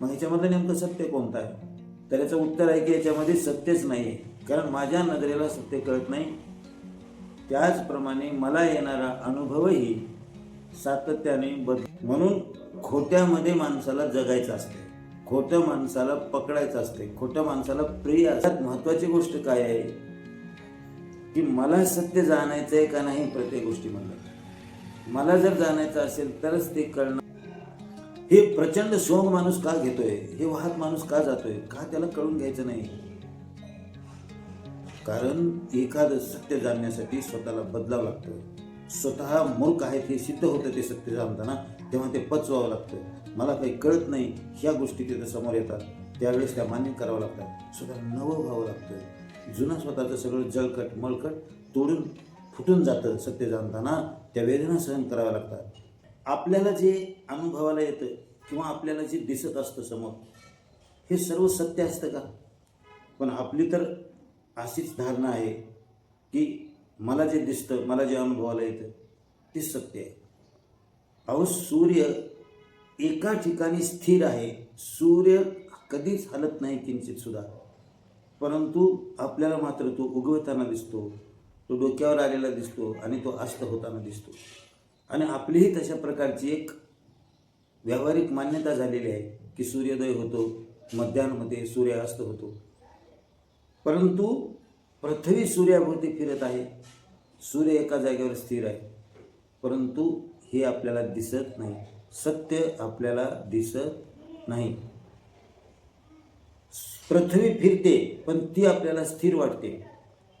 मग ह्याच्यामधलं नेमकं सत्य कोणतं आहे? तर याचं उत्तर आहे की याच्यामध्ये सत्यच नाही आहे कारण माझ्या नजरेला सत्य कळत नाही. त्याचप्रमाणे मला येणारा अनुभवही सातत्याने बद म्हणून खोट्यामध्ये माणसाला जगायचं असते खोटं माणसाला पकडायचं असते खोटं माणसाला प्रिय असतात महत्वाची गोष्ट काय आहे? की मला सत्य जाणायचं आहे का नाही प्रत्येक गोष्टीमधलं. मला जर जाणायचं असेल तरच ते कळणं हे प्रचंड सोंग माणूस का घेतोय? हे वाहत माणूस का जातोय? का त्याला कळून घ्यायचं नाही? कारण एखादं सत्य जाणण्यासाठी स्वतःला बदलावं लागतं. स्वतः मूर्ख आहेत हे सिद्ध होतं ते सत्य जाणताना तेव्हा ते पचवावं लागतं. मला काही कळत नाही ह्या गोष्टी तिथं समोर येतात. त्यावेळेस त्या मान्य करावं लागतात स्वतः नवं व्हावं लागतं. जुनं स्वतःचं सगळं जळकट मळकट तोडून फुटून जातं सत्य जाणताना. त्या वेदना सहन कराव्या लागतात. आपल्याला जे अनुभवाला येतं किंवा आपल्याला जे दिसत असतं समोर हे सर्व सत्य असतं का? पण आपली तर अशीच धारणा आहे की मला जे दिसतं मला जे अनुभवाला येतं ते सत्य आहे. अहो सूर्य एका ठिकाणी स्थिर आहे. सूर्य कधीच हलत नाही किंचितसुद्धा परंतु आपल्याला मात्र तो उगवताना दिसतो तो डोक्यावर आलेला दिसतो आणि तो अस्त होताना दिसतो. आणि आपलीही तशा प्रकारची एक व्यावहारिक मान्यता झालेली आहे की सूर्योदय होतो मध्यान्हमध्ये सूर्यास्त होतो. परंतु पृथ्वी सूर्याभोवती फिरत आहे सूर्य एका जागेवर स्थिर आहे परंतु हे आपल्याला दिसत नाही. सत्य आपल्याला दिसत नाही. पृथ्वी फिरते पण ती आपल्याला स्थिर वाटते.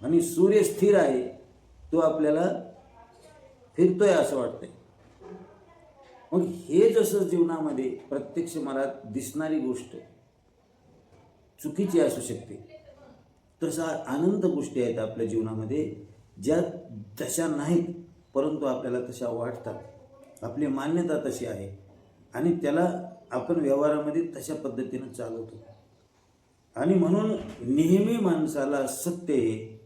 आणि सूर्य स्थिर आहे तो आपल्याला फिरतोय असं वाटतंय. मग हे जसं जीवनामध्ये प्रत्यक्ष मला दिसणारी गोष्ट चुकीची असू शकते. तसा आनंद गोष्टी आहेत आपल्या जीवनामध्ये ज्या तशा नाहीत परंतु आपल्याला तशा वाटतात. आपली मान्यता तशी आहे. आणि त्याला आपण व्यवहारामध्ये तशा पद्धतीनं चालवतो. आणि म्हणून नेहमी माणसाला सत्य हे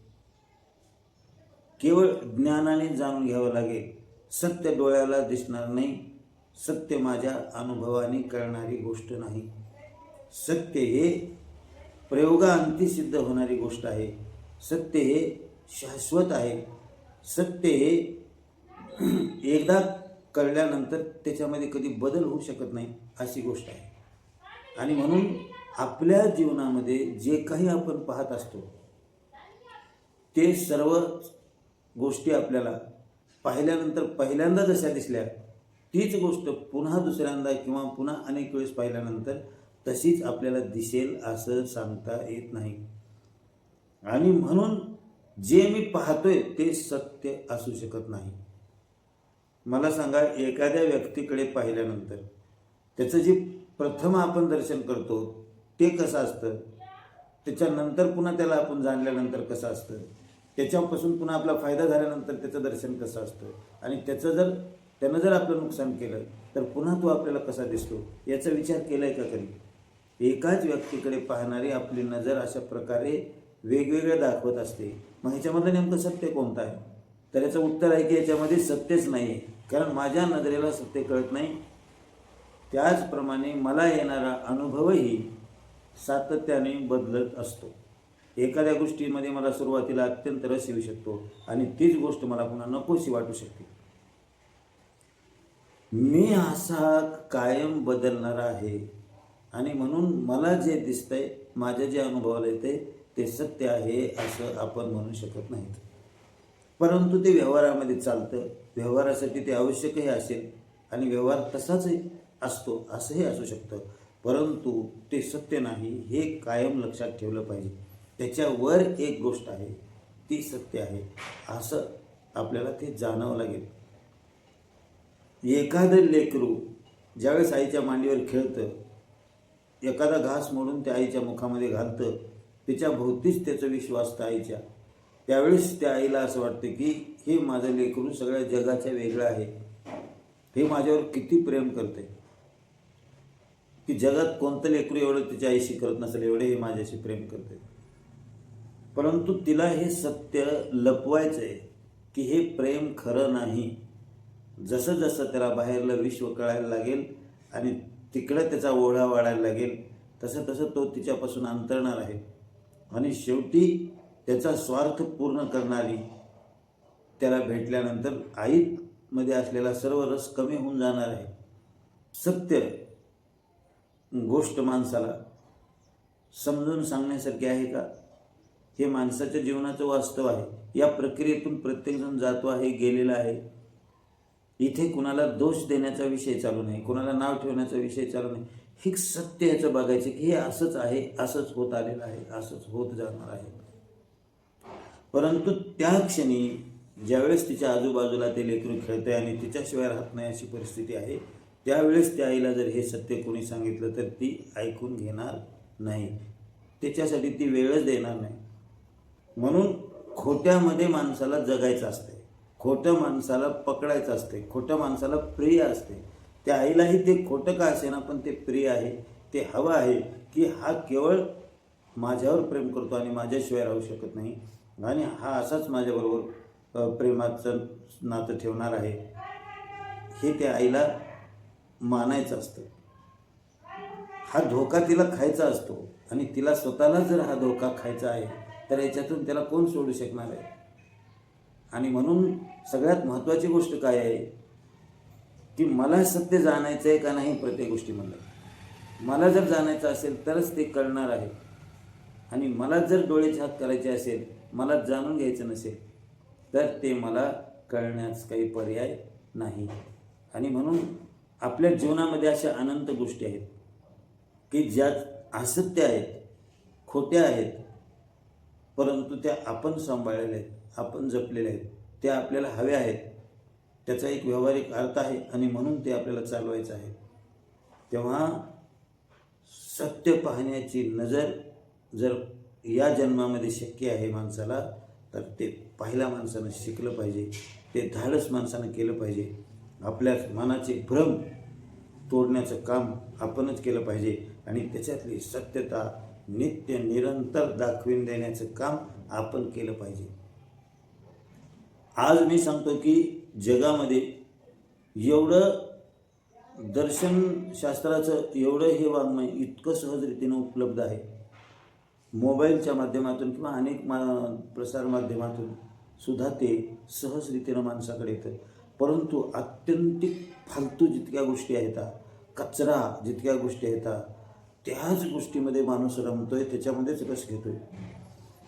केवळ ज्ञानाने जाणून घ्यावं लागेल. सत्य डोळ्याला दिसणार नाही. सत्य माझ्या अनुभवाने कळणारी गोष्ट नाही. सत्य हे प्रयोगाअंती सिद्ध होणारी गोष्ट आहे. सत्य हे शाश्वत आहे. सत्य हे एकदा कळल्यानंतर त्याच्यामध्ये कधी बदल होऊ शकत नाही अशी गोष्ट आहे. आणि म्हणून आपल्या जीवनामध्ये जे काही आपण पाहत असतो ते सर्व गोष्टी आपल्याला पाहिल्यानंतर पहिल्यांदा जशा दिसल्या तीच गोष्ट पुन्हा दुसऱ्यांदा किंवा पुन्हा अनेक वेळेस पाहिल्यानंतर तशीच आपल्याला दिसेल असं सांगता येत नाही. आणि म्हणून जे मी पाहतोय ते सत्य असू शकत नाही. मला सांगा एखाद्या व्यक्तीकडे पाहिल्यानंतर त्याचं जे प्रथम आपण दर्शन करतो ते कसं असतं? त्याच्यानंतर पुन्हा त्याला आपण जाणल्यानंतर कसं असतं? त्याच्यापासून पुन्हा आपला फायदा झाल्यानंतर त्याचं दर्शन कसं असतं? आणि त्याचं जर त्यानं जर आपलं नुकसान केलं तर पुन्हा तो आपल्याला कसा दिसतो? याचा विचार केला आहे का कधी? एकाच व्यक्तीकडे पाहणारी आपली नजर अशा प्रकारे वेगवेगळे दाखवत असते. मग ह्याच्यामधलं नेमकं सत्य कोणतं आहे? तर याचं उत्तर आहे की याच्यामध्ये सत्यच नाही आहे कारण माझ्या नजरेला सत्य कळत नाही. त्याचप्रमाणे मला येणारा अनुभवही सातत्याने बदलत असतो. एखाद्या गोष्टीमध्ये मला सुरुवातीला अत्यंत रस येऊ शकतो आणि तीच गोष्ट मला पुन्हा नकोशी वाटू शकते. मी असा कायम बदलणारा आहे आणि म्हणून मला जे दिसतंय माझ्या जे अनुभवाला येते ते सत्य आहे असं आपण म्हणू शकत नाहीत. परंतु ते व्यवहारामध्ये चालतं. व्यवहारासाठी ते आवश्यकही असेल आणि व्यवहार तसाच असतो असंही असू शकतं. परंतु ते सत्य नाही हे कायम लक्षात ठेवलं पाहिजे. त्याच्यावर एक गोष्ट आहे ती सत्य आहे. असं आपल्याला ते जाणावं लागेल. एखादं लेकरू ज्यावेळेस आईच्या मांडीवर खेळतं एखादा घास मोडून त्या आईच्या मुखामध्ये घालतं तिच्या भोवतीच त्याचं विश्वास असतं आईच्या. त्यावेळेस त्या आईला असं वाटतं की हे माझं लेकरू सगळ्या जगाच्या वेगळं आहे. हे माझ्यावर किती प्रेम करते की जगात कोणतं लेकरू एवढं तिच्या आईशी करत नसेल एवढे हे माझ्याशी प्रेम करते परंतु तिला हे सत्य लपवायचं आहे की हे प्रेम खरं नाही. जसं जसं त्याला बाहेरलं विश्व कळायला लागेल आणि तिकडं त्याचा ओढा वाढायला लागेल तसं तसं तो तिच्यापासून अंतरणार आहे. आणि शेवटी त्याचा स्वार्थ पूर्ण करणारी त्याला भेटल्यानंतर आईमध्ये असलेला सर्व रस कमी होऊन जाणार आहे. सत्य गोष्ट माणसाला समजून सांगण्यासारखी आहे का? हे माणसाच्या जीवनाचं वास्तव आहे. या प्रक्रियेतून प्रत्येकजण जातो आहे गेलेला आहे. इथे कुणाला दोष देण्याचा विषय चालू नाही कुणाला नाव ठेवण्याचा विषय चालू नाही. हे सत्य याचं बघायचं की हे असंच आहे असंच होत आलेलं आहे असंच होत जाणार आहे. परंतु त्या क्षणी ज्यावेळेस तिच्या आजूबाजूला ते लेकरू खेळतंय आणि तिच्याशिवाय राहत नाही अशी परिस्थिती आहे त्यावेळेस त्या आईला जर हे सत्य कोणी सांगितलं तर ती ऐकून घेणार नाही. त्याच्यासाठी ती वेळच देणार नाही. म्हणून खोट्यामध्ये माणसाला जगायचं असते. खोटं माणसाला पकडायचं असते. खोटं माणसाला प्रिय असते. त्या आईलाही ते खोटं का असेना पण ते प्रिय आहे ते हवं आहे की हा केवळ माझ्यावर प्रेम करतो आणि माझ्याशिवाय राहू शकत नाही. आणि हा असाच माझ्याबरोबर प्रेमाचं नातं ठेवणार आहे. हे त्या आईला मानायचं असतं. हा धोका तिला खायचा असतो आणि तिला स्वतःला जर हा धोका खायचा आहे तर याच्यातून त्याला कोण सोडू शकणार आहे? आणि म्हणून सगळ्यात महत्त्वाची गोष्ट काय आहे? की मला सत्य जाणायचं आहे का नाही प्रत्येक गोष्टीमधलं मला जर जाणायचं असेल तरच ते कळणार आहे. आणि मला जर डोळे झाक करायचे असेल मला जाणून घ्यायचं नसेल तर ते मला कळण्यास काही पर्याय नाही. आणि म्हणून आपल्या जीवनामध्ये अशा अनंत गोष्टी आहेत की ज्यात असत्य आहेत खोट्या आहेत परंतु त्या आपण सांभाळलेल्या आहेत आपण जपलेल्या आहेत त्या आपल्याला हव्या आहेत. त्याचा एक व्यावहारिक अर्थ आहे आणि म्हणून ते आपल्याला चालवायचं आहे. तेव्हा सत्य पाहण्याची नजर जर या जन्मामध्ये शक्य आहे माणसाला तर ते पहिल्या माणसानं शिकलं पाहिजे ते धाडस माणसानं केलं पाहिजे. आपल्या मनाचे भ्रम तोडण्याचं काम आपणच केलं पाहिजे आणि त्याच्यातली सत्यता नित्य निरंतर दाखवून देण्याचं काम आपण केलं पाहिजे. आज मी सांगतो की जगामध्ये एवढं दर्शनशास्त्राचं एवढं हे वाङ्मय इतकं सहजरीतीनं उपलब्ध आहे. मोबाईलच्या माध्यमातून किंवा अनेक मा प्रसारमाध्यमातून सुद्धा ते सहजरीतीनं माणसाकडे येतं. परंतु आत्यंतिक फालतू जितक्या गोष्टी आहेत कचरा जितक्या गोष्टी आहेत त्याच गोष्टीमध्ये माणूस रमतोय त्याच्यामध्येच रस घेतोय.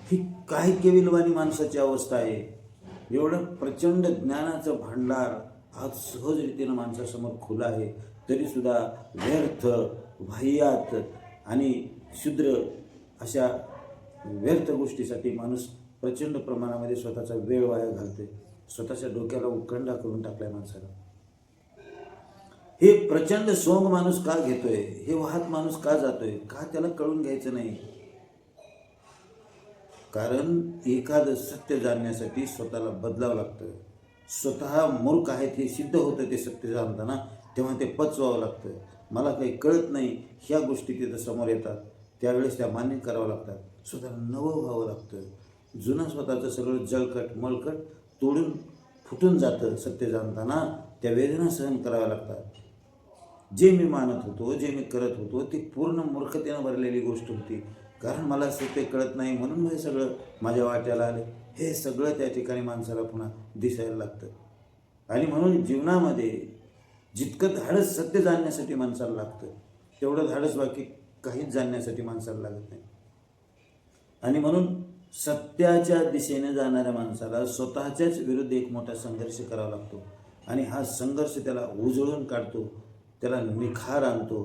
ही काय केविलवाणी माणसाची अवस्था आहे? एवढं प्रचंड ज्ञानाचं भांडार आज सहजरीतीनं माणसासमोर खुलं आहे. तरीसुद्धा व्यर्थ वाह्यात आणि क्षुद्र अशा व्यर्थ गोष्टीसाठी माणूस प्रचंड प्रमाणामध्ये स्वतःचा वेळ वाया घालतोय. स्वतःच्या डोक्याला उकंडा करून टाकलाय माणसाला हे प्रचंड सोंग माणूस का घेतोय? हे वाहत माणूस का जातोय? का त्याला कळून घ्यायचं नाही? कारण एखादं सत्य जाणण्यासाठी स्वतःला बदलावं लागतं. स्वतः मूर्ख आहेत हे सिद्ध होतं ते सत्य जाणताना तेव्हा ते पचवावं लागतं. मला काही कळत नाही ह्या गोष्टी तिथं समोर येतात. त्यावेळेस त्या मान्य करावं लागतात. स्वतःला नवं व्हावं लागतं. जुनं स्वतःचं सगळं जळकट मळकट तोडून फुटून जातं सत्य जाणताना. त्या वेदना सहन कराव्या लागतात. जे मी मानत होतो जे मी करत होतो ती पूर्ण मूर्खतेनं भरलेली गोष्ट होती. कारण मला सत्य कळत नाही म्हणून हे सगळं माझ्या वाट्याला आले. हे सगळं त्या ठिकाणी माणसाला पुन्हा दिसायला लागतं. आणि म्हणून जीवनामध्ये जितकं धाडस सत्य जाणण्यासाठी माणसाला लागतं तेवढं धाडस बाकी काहीच जाणण्यासाठी माणसाला लागत नाही. आणि म्हणून सत्याच्या दिशेने जाणाऱ्या माणसाला स्वतःच्याच विरुद्ध एक मोठा संघर्ष करावा लागतो. आणि हा संघर्ष त्याला उजळून काढतो. त्याला निखार आणतो.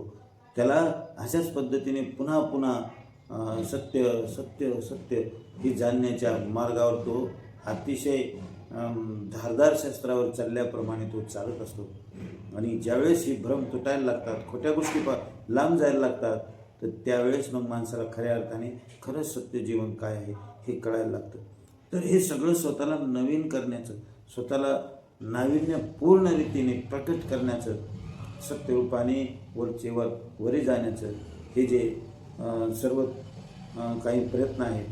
त्याला अशाच पद्धतीने पुन्हा पुन्हा सत्य सत्य सत्य ही जाणण्याच्या मार्गावर तो अतिशय धारदार शस्त्रावर चालल्याप्रमाणे तो चालत असतो. आणि ज्यावेळेस ही भ्रम तुटायला लागतात खोट्या गोष्टी पा लांब जायला लागतात तर त्यावेळेस मग माणसाला खऱ्या अर्थाने खरंच सत्य जीवन काय आहे हे कळायला लागतं. तर हे सगळं स्वतःला नवीन करण्याचं स्वतःला नाविन्यपूर्ण रीतीने प्रकट करण्याचं सत्यरूपाने वरचे वर वरी जाण्याचं हे जे सर्व काही प्रयत्न आहेत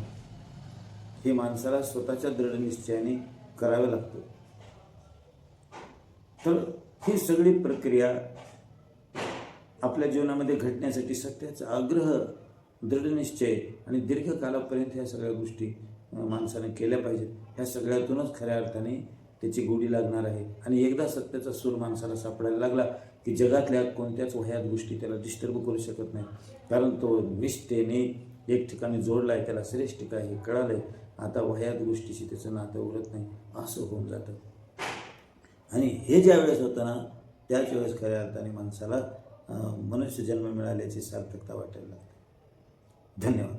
हे माणसाला स्वतःच्या दृढनिश्चयाने करावं लागतं. तर ही सगळी प्रक्रिया आपल्या जीवनामध्ये घडण्यासाठी सत्याचा आग्रह दृढनिश्चय आणि दीर्घकालापर्यंत ह्या सगळ्या गोष्टी अं, माणसाने केल्या पाहिजेत. ह्या सगळ्यातूनच खऱ्या अर्थाने त्याची गोडी लागणार आहे. आणि एकदा सत्याचा सूर माणसाला सापडायला लागला की जगातल्या कोणत्याच वह्यात गोष्टी त्याला डिस्टर्ब करू शकत नाही कारण तो निष्ठेने एक ठिकाणी जोडला आहे त्याला श्रेष्ठ काय हे कळालं आहे आता वह्यात गोष्टीशी त्याचं नातं उरत नाही. असं होऊन जातं. आणि हे ज्या वेळेस होतं ना त्याच वेळेस खऱ्या अर्थाने माणसाला मनुष्य जन्म मिळाल्याची सार्थकता वाटायला लागते. धन्यवाद.